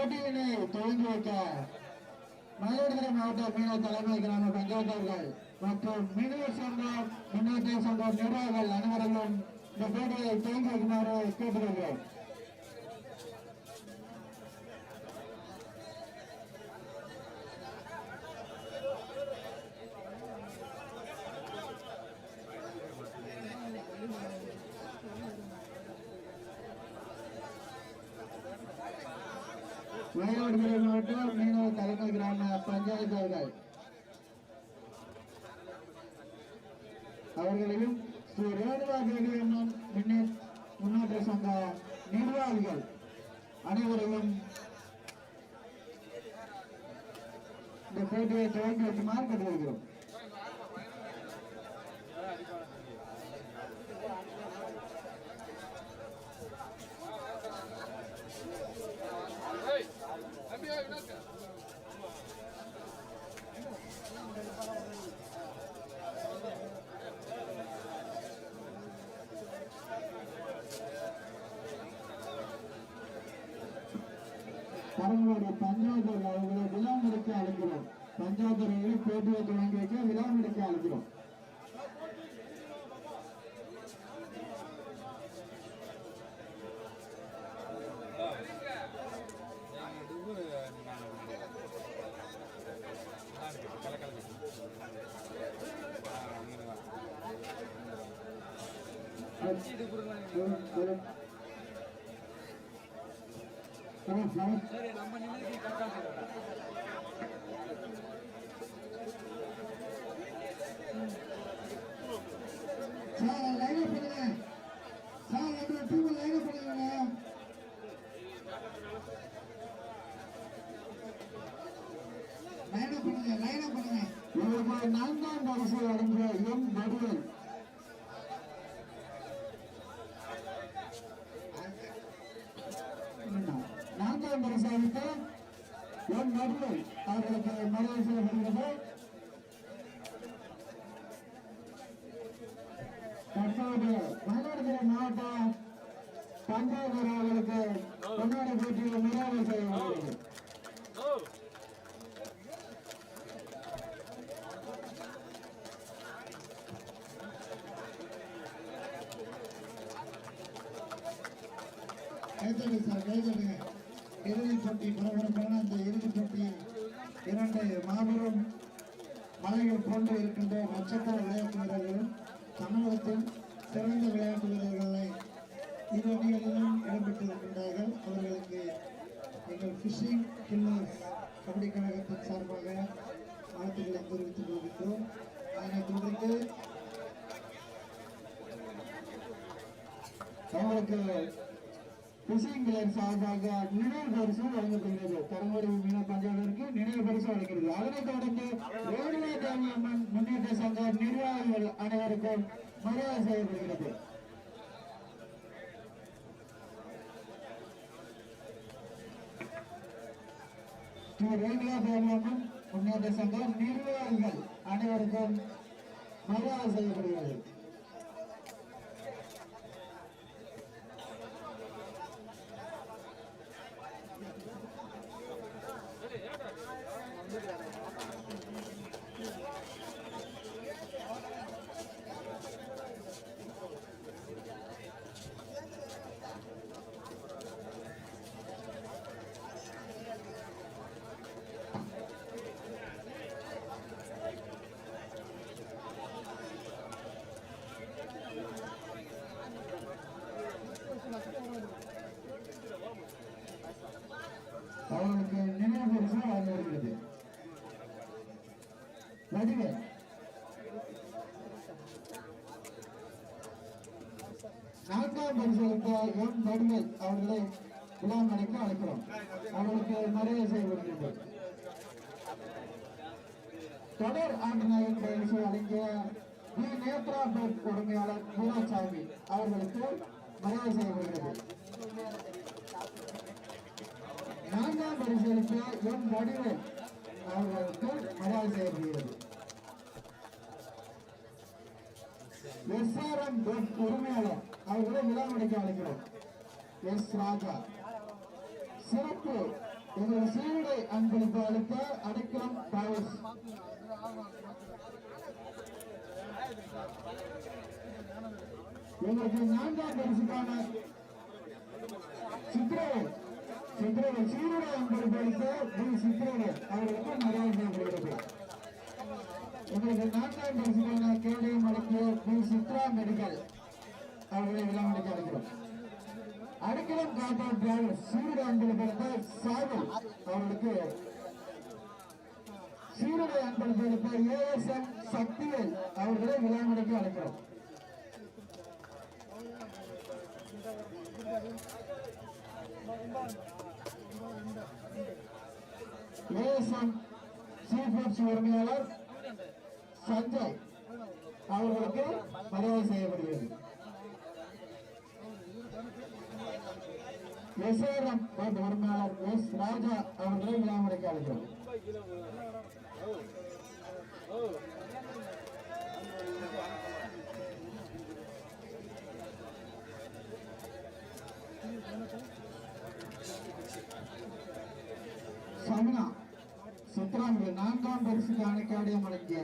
போட்டியினை தொடங்கி வைக்க மயிலாடுதுறை மாவட்ட மீனவ தலைமை கிராம பஞ்சாயத்தர்கள் மற்றும் மீனவ சங்கம் முன்னேற்ற சங்கம் நிர்வாகிகள் அனைவர்களும் இந்த போட்டியை தொடங்கி வைக்குமாறு கேட்டுக்கொள்கிறோம். மயிலாடுதுறை மாவட்டம் மீனவ தலைமை கிராம பஞ்சாயத்தர்கள் அவர்களையும் ஸ்ரீ ரேணுவா தேவி என்னும் முன்னேற்ற சங்க நிர்வாகிகள் அனைவரையும் இந்த போட்டியை துவங்கி வைக்குமாறு கேட்டுக்கொள்கிறோம். பரம்பரை பஞ்சாயத்து அவர்களை விழாமடிக்க அழைக்கிறோம் பஞ்சாயத்து போட்டியை துவங்கி வைக்க விழாமடிக்க அழைக்கிறோம் சரி நம்ம நின்று கரெக்டாக சார் லைனா பண்ணுங்க சார் அந்த டீம் லைனா பண்ணுங்க லைனா பண்ணுங்க லைனா பண்ணுங்க உங்களுக்கு நான்காம் பரிசு வழங்கிய எம் நடுவல் நான்காம் பரிசாவிற்கு சார்பில் அவர்களுக்கு மரியாதை செய்யப்படுகிறது தற்போது மயிலாடுதுறை மாவட்டம் பஞ்சாயத்து அவர்களுக்கு கொண்டாட போட்டியில் மரியாதை செய்யப்படுகிறது கைத்தடி சார் கைத்தடுங்க இறுதிப் போட்டி பரபரப்பான அந்த இறுதிப் போட்டி இரண்டு மாபெரும் மலைகள் போன்று இருக்கின்ற நட்சத்திர விளையாட்டு வீரர்களும் தமிழகத்தின் சிறந்த விளையாட்டு வீரர்களை இரு அணிகளிலும் இடம்பெற்றிருக்கின்றார்கள். அவர்களுக்கு எங்கள் ஃபிஷிங் கில்லர்ஸ் கபடி கழகத்தின் சார்பாக வாழ்த்துக்களை தெரிவித்துக் கொள்கின்றோம். அதனைத் தொடர்ந்து அவங்களுக்கு விஷயங்களின் சார்பாக நினைவு பரிசு வழங்கப்படுகிறது. தருமபுரி மீன பஞ்சாயத்திற்கு நினைவு பரிசு வழங்குகிறது. அதனைத் தொடர்ந்து ரேணுகா தேவி அம்மன் முன்னேற்ற சங்க நிர்வாகிகள் அனைவருக்கும் மரியாதை செய்யப்படுகிறது. ஸ்ரீ தேவி அம்மன் முன்னேற்ற சங்க நிர்வாகிகள் அனைவருக்கும் மரியாதை செய்யப்படுகிறது அவர்களுக்கு நினைவு பரிசு வழங்கப்படுகிறது வடிவேல் நான்காம் பரிசளித்த எம் வடிவேல் அவர்களை விழாமணிக்கு அழைக்கிறோம். அவர்களுக்கு மரியாதை செய்யப்படுகிறது தொடர் ஆட்டநாயகன் பயிற்சி அடங்கிய வி. நேத்ரா பேட் உரிமையாளர் வீராசாமி அவர்களுக்கு மரியாதை செய்யப்படுகிறது நான்காம் பரிசளித்த எம் வடிவேல் அவர்களுக்கு மரியாதை செய்யப்படுகிறது எஸ்ஆர்எம் பெட் உரிமையாளர். அவர்களை விழாமணிக்கு அழைக்கிறோம். எஸ் ராஜா. சிறப்பு. எங்களது சீருடை அன்பளிப்பு அளித்த அடைக்கலம் பாவஸ் எங்களுக்கு நான்காம் பரிசுக்கான சித்திரவை சித்திரவை சீருடை அன்பளிப்பு அளித்த டி சித்திரவை அவர்களுக்கு மரியாதை செய்யப்படுகிறது உங்களுக்கு நான்காம் பரிசுக்கான கேடை மலைக்கு பி சித்ரா மெடிக்கல் அவர்களை விழாமணிக்கு அழைக்கிறோம். அடைக்கலம் காப்பா டிராவல்ஸ் சீருடை பிறந்த சாகுல் அவர்களுக்கு சீருடை அன்பளிப்படுத்த ஏஎஸ்எம் சக்திவேல் அவர்களை விழாமணிக்கு அழைக்கிறோம். ஏஎஸ்எம் சீஃபுட்ஸ் உரிமையாளர் சஞ்சய் அவர்களுக்கு மரியாதை செய்யப்படுகிறது. எஸ்ஆர்எம் போர்டு எஸ் ராஜா அவர்களை விழாமுறைக்கு அழைக்கிறோம் சமனா சித்ராமில் நான்காம் பரிசு காணிக்காடியம் அடங்கிய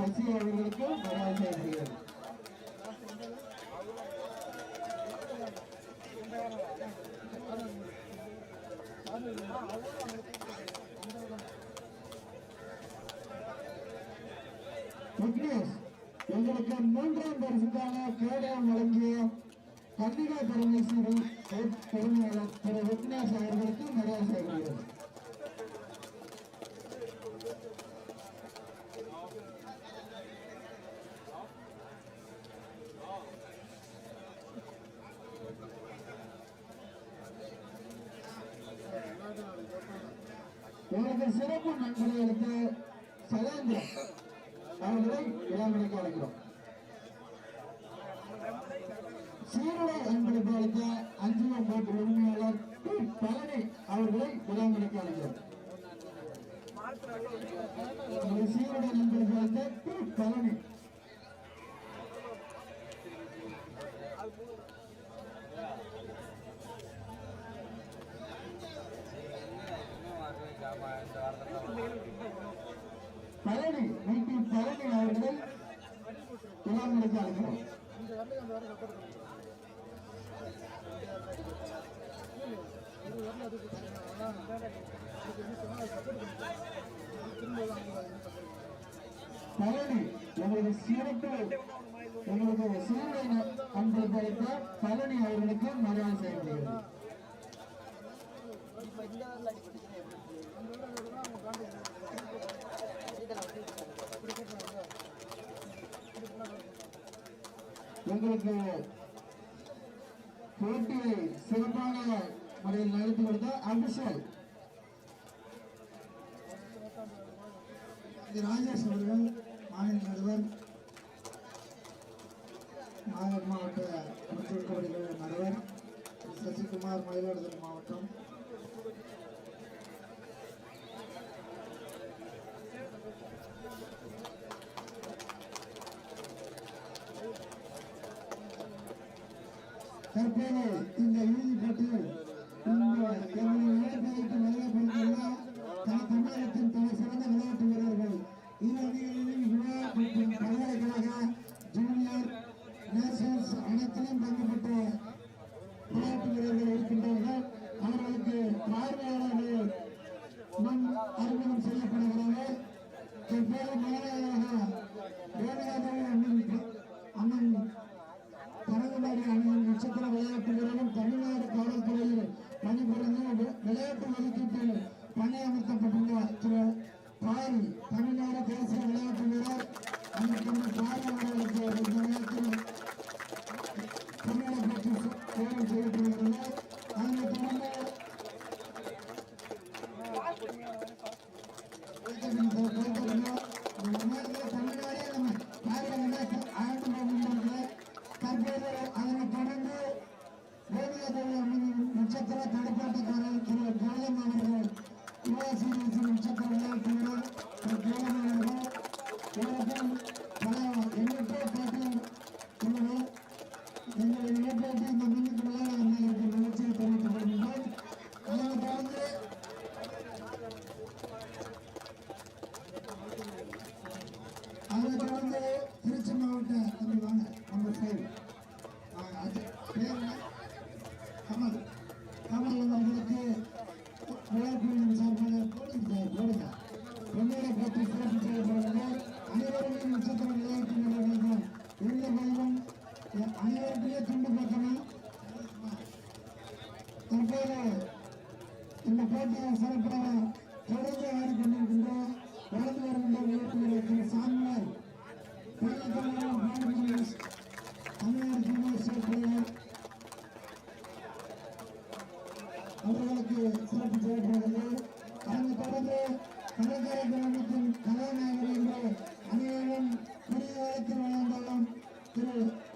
சசி அவர்களுக்கு மரியாதை செய்யப்படுகிறது விக்னேஷ் எங்களுக்கு மூன்றாம் பரிசுக்கான கேடயம் வழங்கிய கன்னிகா பரமேஸ்வரி பெருமையாளர் திரு விக்னேஷ் அவர்களுக்கு மரியாதை செய்யப்படுகிறது உங்களுக்கு சிறப்பு நண்பர்களுக்கு சதேந்திரன் அவர்களை விழாவினைக்கு அழைக்கிறோம் சீருடை அன்பளிப்பு அளித்த அஞ்சுவம் போட்டு உரிமையாளர் டி. பழனி அவர்களை விழாவினைக்கு அழைக்கிறோம் உங்களுக்கு சீருடை அன்பளிப்பு அளித்த டி. பழனி பழனி வீட்டி பழனி அவர்களை விழாவினைக்கு அழைக்கிறோம் எங்களது சிறப்பு எங்களுக்கு சேவை அன்பளிப்பு அளித்த பழனி அவர்களுக்கு மரியாதை செய்யப்படுகிறது எங்களுக்கு போட்டியை சிறப்பான முறையில் நடத்தி கொடுத்த அபிஷேக். ராஜேஷ் அவர்கள் மாநில நடுவர் நாகர் மாவட்ட அமைச்சர் கபடி நடுவர் சசிகுமார் மயிலாடுதுறை மாவட்டம். 嗯。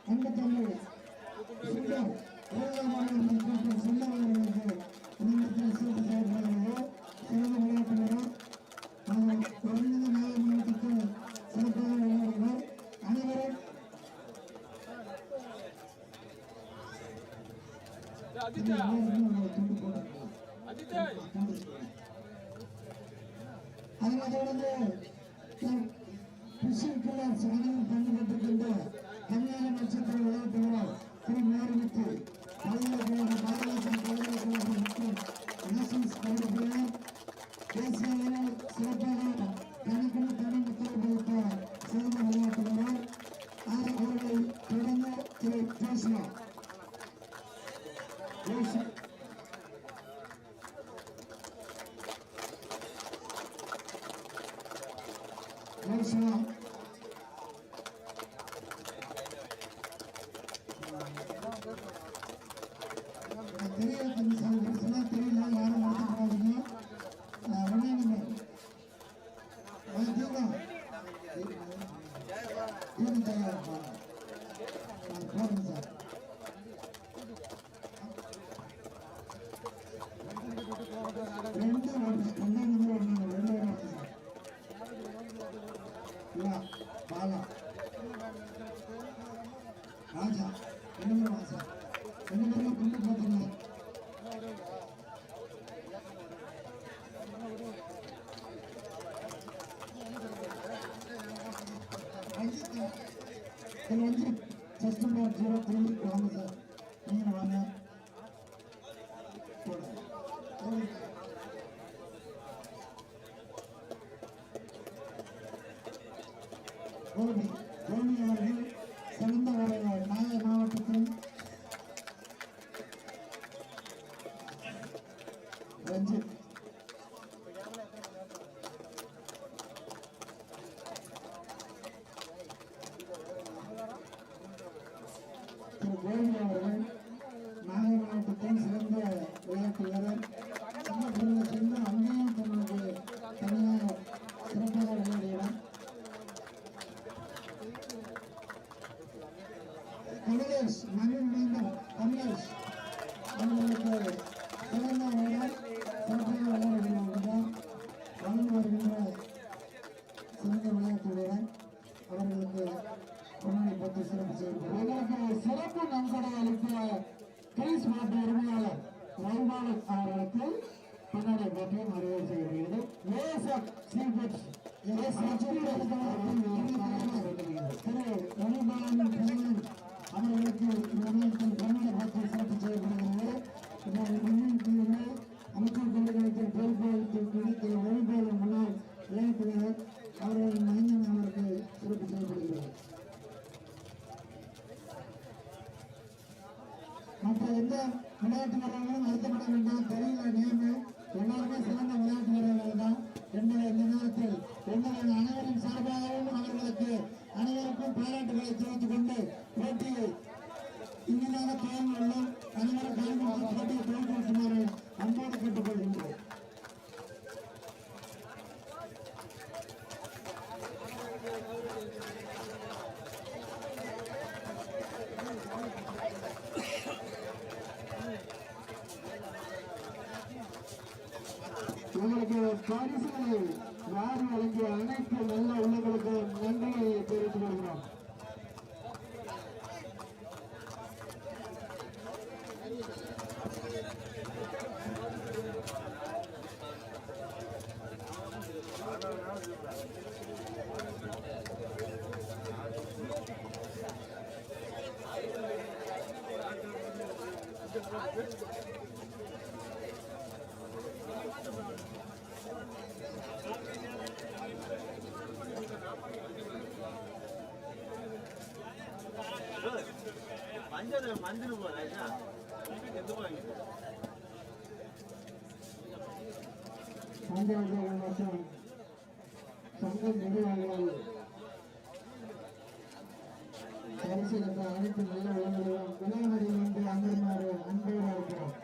ராஜா என்னமே ராஜா? ரெண்டு பேருமே கொண்டு போட்டுருந்தார் வந்து செஸ்ட் நம்பர் ஜீரோ த்ரீ ராமசா Aurelios, Manuel Mendo, amigos, 네, 그 몸이 இவ்விதமான தேர்வு உள்ள அனைவரும் பயன்படுத்தப்பட்டு செயல்படுத்துமாறு அன்போடு கேட்டுக்கொள்கின்றோம். 만드는 건 아니야. 이렇게 된거 아니야. 반대하자는 것은 정권 무리하고 자리식에서 아이들 내려오는 은행하리는데 안될 말을 안 되라고